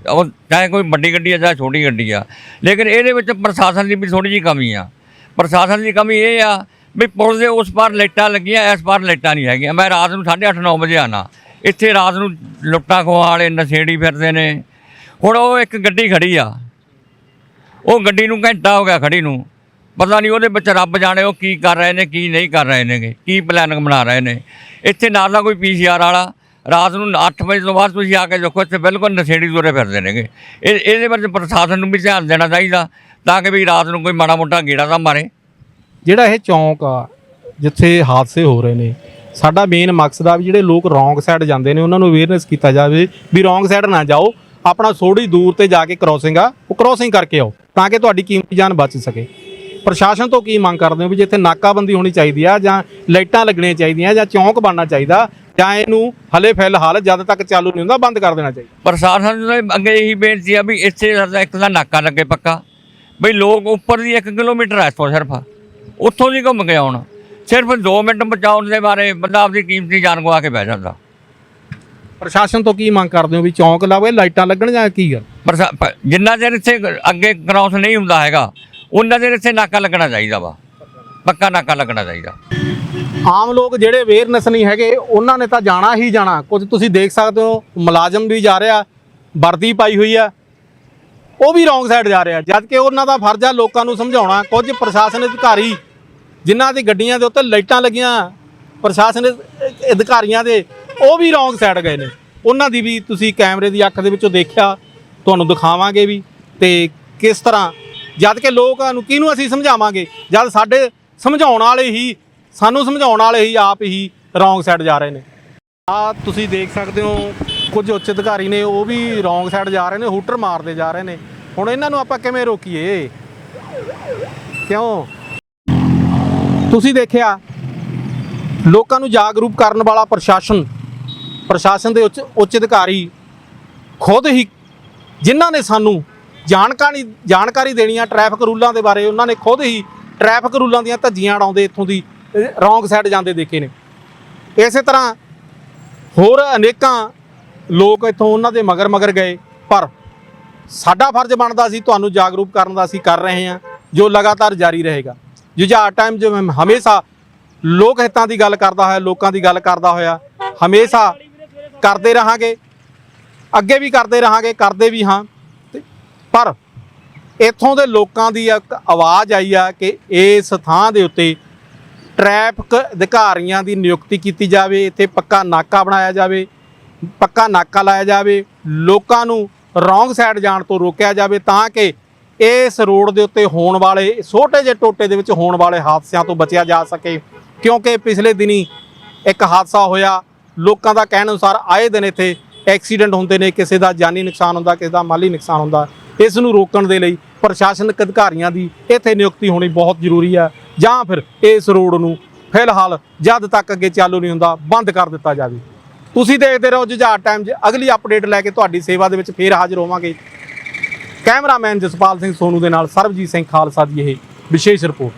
ਉਹ ਚਾਹੇ ਕੋਈ ਵੱਡੀ ਗੱਡੀ ਆ, ਚਾਹੇ ਛੋਟੀ ਗੱਡੀ ਆ। ਲੇਕਿਨ ਇਹਦੇ ਵਿੱਚ ਪ੍ਰਸ਼ਾਸਨ ਦੀ ਵੀ ਥੋੜੀ ਜਿਹੀ ਕਮੀ ਆ। ਪ੍ਰਸ਼ਾਸਨ ਦੀ ਕਮੀ ਇਹ ਆ ਵੀ ਪੁਲਿਸ ਦੇ ਉਸ ਪਾਰ ਲਾਈਟਾਂ ਲੱਗੀਆਂ, ਇਸ ਪਾਰ ਲਾਈਟਾਂ ਨਹੀਂ ਹੈਗੀਆਂ। ਮੈਂ ਰਾਤ ਨੂੰ 8:30 9 ਵਜੇ ਆਣਾ ਇੱਥੇ ਰਾਤ ਨੂੰ ਲੁੱਟਾਂ ਖੋਹਾਂ ਵਾਲੇ ਨਸ਼ੇੜੀ ਫਿਰਦੇ ਨੇ। ਹੁਣ ਉਹ ਇੱਕ ਗੱਡੀ ਖੜੀ ਆ। ਉਹ ਗੱਡੀ ਨੂੰ ਘੰਟਾ ਹੋ ਗਿਆ ਖੜੀ ਨੂੰ। ਪਤਾ ਨਹੀਂ ਉਹਦੇ ਵਿੱਚ ਰੱਬ ਜਾਣੇ ਉਹ ਕੀ ਕਰ ਰਹੇ ਨੇ, ਕੀ ਨਹੀਂ ਕਰ ਰਹੇ ਨੇਗੇ, ਕੀ ਪਲਾਨਿੰਗ ਬਣਾ ਰਹੇ ਨੇ। ਇੱਥੇ ਨਾਲ ਦਾ ਕੋਈ ਪੀਸੀਆਰ ਵਾਲਾ, ਰਾਤ ਨੂੰ 8 ਵਜੇ ਤੋਂ ਬਾਅਦ ਤੁਸੀਂ ਆ ਕੇ ਦੇਖੋ, ਇੱਥੇ ਬਿਲਕੁਲ ਨਸ਼ੇੜੀ ਤੁਰੇ ਫਿਰਦੇ ਨੇਗੇ। ਇਹ, ਇਹਦੇ ਵਿੱਚ ਪ੍ਰਸ਼ਾਸਨ ਨੂੰ ਵੀ ਧਿਆਨ ਦੇਣਾ ਚਾਹੀਦਾ, ਤਾਂ ਕਿ ਵੀ ਰਾਤ ਨੂੰ ਕੋਈ ਮਾੜਾ ਮੋਟਾ ਗੇੜਾ ਤਾਂ ਮਾਰੇ। ਜਿਹੜਾ ਇਹ ਚੌਂਕ ਆ, ਜਿੱਥੇ ਹਾਦਸੇ ਹੋ ਰਹੇ ਨੇ, ਸਾਡਾ ਮੇਨ ਮਕਸਦ ਆ ਵੀ ਜਿਹੜੇ ਲੋਕ ਰੋਂਗ ਸਾਈਡ ਜਾਂਦੇ ਨੇ, ਉਹਨਾਂ ਨੂੰ ਅਵੇਅਰਨੈਸ ਕੀਤਾ ਜਾਵੇ ਵੀ ਰੋਂਗ ਸਾਈਡ ਨਾ ਜਾਓ। ਆਪਣਾ ਥੋੜੀ ਦੂਰ ਤੇ ਜਾ ਕੇ ਕ੍ਰਾਸਿੰਗ ਆ, ਉਹ ਕ੍ਰਾਸਿੰਗ ਕਰਕੇ ਆਓ, ਤਾਂ ਕਿ ਤੁਹਾਡੀ ਕੀਮਤੀ ਜਾਨ ਬਚ ਸਕੇ। ਪ੍ਰਸ਼ਾਸਨ ਤੋਂ ਕੀ ਮੰਗ ਕਰਦੇ ਹੋ ਵੀ ਜਿੱਥੇ ਨਾਕਾਬੰਦੀ ਹੋਣੀ ਚਾਹੀਦੀ ਆ, ਜਾਂ ਲਾਈਟਾਂ ਲੱਗਣੀਆਂ ਚਾਹੀਦੀਆਂ, ਜਾਂ ਚੌਂਕ ਬਣਨਾ ਚਾਹੀਦਾ, ਜਾਂ ਇਹਨੂੰ ਹਲੇ ਫਿਲਹਾਲ ਜਦ ਤੱਕ ਚਾਲੂ ਨਹੀਂ ਹੁੰਦਾ, ਬੰਦ ਕਰ ਦੇਣਾ ਚਾਹੀਦਾ। ਪ੍ਰਸ਼ਾਸਨ ਨੂੰ ਅੱਗੇ ਇਹੀ ਬੇਨਤੀ ਆ ਵੀ ਇੱਥੇ ਇੱਕ ਦਾ ਨਾਕਾ ਲੱਗੇ ਪੱਕਾ। ਬਈ ਲੋਕ ਉੱਪਰ ਦੀ 1 ਕਿਲੋਮੀਟਰ ਹੈ ਇੱਥੋਂ ਸਿਰਫ। ਉੱਥੋਂ ਦੀ ਘੁੰਮ ਕੇ ਆਉਣ। ਸਿਰਫ 2 ਮਿੰਟ ਬਚਾਉਣ ਦੇ ਬਾਰੇ ਬੰਦਾ ਆਪਦੀ ਕੀਮਤੀ ਜਾਨ ਗਵਾ ਕੇ ਬਹਿ ਜਾਂਦਾ। ਪ੍ਰਸ਼ਾਸਨ ਤੋਂ ਕੀ ਮੰਗ ਕਰਦੇ ਹੋ ਵੀ ਚੌਂਕ ਲਾਵੇ ਲਾਈਟਾਂ ਲੱਗਣ ਜਾਂ ਕੀ ਗੱਲ? ਪ- ਜਿੰਨਾ ਚਿਰ ਇੱਥੇ ਅੱਗੇ ਕ੍ਰਾਸ ਨਹੀਂ ਹੁੰਦਾ ਹੈਗਾ ਉਹਨਾਂ ਚਿਰ ਇੱਥੇ ਨਾਕਾ ਲੱਗਣਾ ਚਾਹੀਦਾ ਵਾ। ਪੱਕਾ ਨਾਕਾ ਲੱਗਣਾ ਚਾਹੀਦਾ। ਆਮ ਲੋਕ ਜਿਹੜੇ ਅਵੇਅਰਨੈਸ ਨਹੀਂ ਹੈਗੇ ਉਹਨਾਂ ਨੇ ਤਾਂ ਜਾਣਾ ਹੀ ਜਾਣਾ। ਕੁਝ ਤੁਸੀਂ ਦੇਖ ਸਕਦੇ ਹੋ ਮੁਲਾਜ਼ਮ ਵੀ ਜਾ ਰਿਹਾ ਵਰਦੀ ਪਾਈ ਹੋਈ ਆ। ਉਹ ਵੀ ਰੋਂਗ ਸਾਈਡ ਜਾ ਰਿਹਾ। ਜਦ ਕਿ ਉਹਨਾਂ ਦਾ ਫਰਜ਼ ਆ ਲੋਕਾਂ ਨੂੰ ਸਮਝਾਉਣਾ। ਕੁਝ ਪ੍ਰਸ਼ਾਸਨ ਅਧਿਕਾਰੀ ਜਿਨ੍ਹਾਂ ਦੀ ਗੱਡੀਆਂ ਦੇ ਉੱਤੇ ਲਾਈਟਾਂ ਲੱਗੀਆਂ ਪ੍ਰਸ਼ਾਸਨ ਅਧਿ- ਅਧਿਕਾਰੀਆਂ ਦੇ ਉਹ ਵੀ ਰੋਂਗ ਸਾਈਡ ਗਏ ਨੇ। ਉਹਨਾਂ ਦੀ ਵੀ ਤੁਸੀਂ ਕੈਮਰੇ ਦੀ ਅੱਖ ਦੇ ਵਿੱਚੋਂ ਦੇਖਿਆ, ਤੁਹਾਨੂੰ ਦਿਖਾਵਾਂਗੇ ਵੀ ਤੇ ਕਿਸ ਤਰ੍ਹਾਂ ਜਦ ਕਿ ਲੋਕਾਂ ਨੂੰ ਕਿਹਨੂੰ ਅਸੀਂ ਸਮਝਾਵਾਂਗੇ? ਜਦ ਸਾਡੇ ਸਮਝਾਉਣ ਵਾਲੇ ਹੀ, ਸਾਨੂੰ ਸਮਝਾਉਣ ਵਾਲੇ ਹੀ ਆਪ ਹੀ ਰੋਂਗ ਸਾਈਡ ਜਾ ਰਹੇ ਨੇ। ਆ ਤੁਸੀਂ ਦੇਖ ਸਕਦੇ ਹੋ, ਕੁਝ ਉੱਚ ਅਧਿਕਾਰੀ ਨੇ ਉਹ ਵੀ ਰੋਂਗ ਸਾਈਡ ਜਾ ਰਹੇ ਨੇ, ਹੂਟਰ ਮਾਰਦੇ ਜਾ ਰਹੇ ਨੇ। ਹੁਣ ਇਹਨਾਂ ਨੂੰ ਆਪਾਂ ਕਿਵੇਂ ਰੋਕੀਏ? ਕਿਉਂ? ਤੁਸੀਂ ਦੇਖਿਆ, ਲੋਕਾਂ ਨੂੰ ਜਾਗਰੂਕ ਕਰਨ ਵਾਲਾ ਪ੍ਰਸ਼ਾਸਨ ਪ੍ਰਸ਼ਾਸਨ ਦੇ ਉੱਚ ਉੱਚ ਅਧਿਕਾਰੀ ਖੁਦ ਹੀ ਜਿਨ੍ਹਾਂ ਨੇ ਸਾਨੂੰ ਜਾਣਕਾਰੀ ਜਾਣਕਾਰੀ ਦੇਣੀ ਆ ਟ੍ਰੈਫਿਕ ਰੂਲਾਂ ਦੇ ਬਾਰੇ ਉਹਨਾਂ ਨੇ ਖੁਦ ਹੀ ਟ੍ਰੈਫਿਕ ਰੂਲਾਂ ਦੀਆਂ ਧੱਜੀਆਂ ਉਡਾਉਂਦੇ ਇੱਥੋਂ ਦੀ ਰੋਂਗ ਸਾਈਡ ਜਾਂਦੇ ਦੇਖੇ ਨੇ। ਇਸੇ ਤਰ੍ਹਾਂ ਹੋਰ ਅਨੇਕਾਂ ਲੋਕ ਇੱਥੋਂ ਉਹਨਾਂ ਦੇ ਮਗਰ ਮਗਰ ਗਏ, ਪਰ ਸਾਡਾ ਫਰਜ਼ ਬਣਦਾ ਸੀ, ਤੁਹਾਨੂੰ ਜਾਗਰੂਕ ਕਰਨ ਦਾ ਅਸੀਂ ਕਰ ਰਹੇ ਹਾਂ, ਜੋ ਲਗਾਤਾਰ ਜਾਰੀ ਰਹੇਗਾ। ਜੁਝਾਰ ਟਾਈਮ ਜਿਵੇਂ ਹਮੇਸ਼ਾ ਲੋਕ ਹਿੱਤਾਂ ਦੀ ਗੱਲ ਕਰਦਾ ਹੋਇਆ, ਲੋਕਾਂ ਦੀ ਗੱਲ ਕਰਦਾ ਹੋਇਆ, ਹਮੇਸ਼ਾ ਕਰਦੇ ਰਹਾਂਗੇ, ਅੱਗੇ ਵੀ ਕਰਦੇ ਰਹਾਂਗੇ, ਕਰਦੇ ਵੀ ਹਾਂ। ਤੇ ਪਰ ਇੱਥੋਂ ਦੇ ਲੋਕਾਂ ਦੀ ਇੱਕ ਆਵਾਜ਼ ਆਈ ਆ ਕਿ ਇਸ ਥਾਂ ਦੇ ਉੱਤੇ ਟ੍ਰੈਫਿਕ ਅਧਿਕਾਰੀਆਂ ਦੀ ਨਿਯੁਕਤੀ ਕੀਤੀ ਜਾਵੇ, ਇੱਥੇ ਪੱਕਾ ਨਾਕਾ ਬਣਾਇਆ ਜਾਵੇ, ਪੱਕਾ ਨਾਕਾ ਲਾਇਆ ਜਾਵੇ, ਲੋਕਾਂ ਨੂੰ ਰੋਂਗ ਸਾਈਡ ਜਾਣ ਤੋਂ ਰੋਕਿਆ ਜਾਵੇ ਤਾਂ ਕਿ ਇਸ ਰੋਡ ਦੇ ਉੱਤੇ ਹੋਣ ਵਾਲੇ, ਛੋਟੇ ਜਿਹੇ ਟੋਟੇ ਦੇ ਵਿੱਚ ਹੋਣ ਵਾਲੇ ਹਾਦਸਿਆਂ ਤੋਂ ਬਚਿਆ ਜਾ ਸਕੇ। ਕਿਉਂਕਿ ਪਿਛਲੇ ਦਿਨੀ ਇੱਕ ਹਾਦਸਾ ਹੋਇਆ ਲੋਕਾਂ ਦਾ ਕਹਿਣ ਅਨੁਸਾਰ ਆਏ ਦਿਨ ਇੱਥੇ ਐਕਸੀਡੈਂਟ ਹੁੰਦੇ ਨੇ, ਕਿਸੇ ਦਾ ਜਾਨੀ ਨੁਕਸਾਨ ਹੁੰਦਾ, ਕਿਸੇ ਦਾ ਮਾਲੀ ਨੁਕਸਾਨ ਹੁੰਦਾ, ਇਸ ਨੂੰ ਰੋਕਣ ਦੇ ਲਈ ਪ੍ਰਸ਼ਾਸਨਿਕ ਅਧਿਕਾਰੀਆਂ ਦੀ ਇੱਥੇ ਨਿਯੁਕਤੀ ਹੋਣੀ ਬਹੁਤ ਜ਼ਰੂਰੀ ਹੈ ਜਾਂ ਫਿਰ ਇਸ ਰੋਡ ਨੂੰ ਫਿਲਹਾਲ ਜਦ ਤੱਕ ਅੱਗੇ ਚਾਲੂ ਨਹੀਂ ਹੁੰਦਾ, ਬੰਦ ਕਰ ਦਿੱਤਾ ਜਾਵੇ। ਤੁਸੀਂ ਦੇਖਦੇ ਰਹੋ ਜੁਝਾਰ ਟਾਈਮ ਅਗਲੀ ਅਪਡੇਟ ਲੈ ਕੇ ਤੁਹਾਡੀ ਸੇਵਾ ਦੇ ਵਿੱਚ ਫੇਰ ਹਾਜ਼ਰ ਹੋਵਾਂਗੇ। ਕੈਮਰਾਮੈਨ ਜਸਪਾਲ ਸਿੰਘ ਸੋਨੂ ਦੇ ਨਾਲ ਸਰਬਜੀਤ ਸਿੰਘ ਖਾਲਸਾ ਦੀ ਇਹ ਵਿਸ਼ੇਸ਼ ਰਿਪੋਰਟ।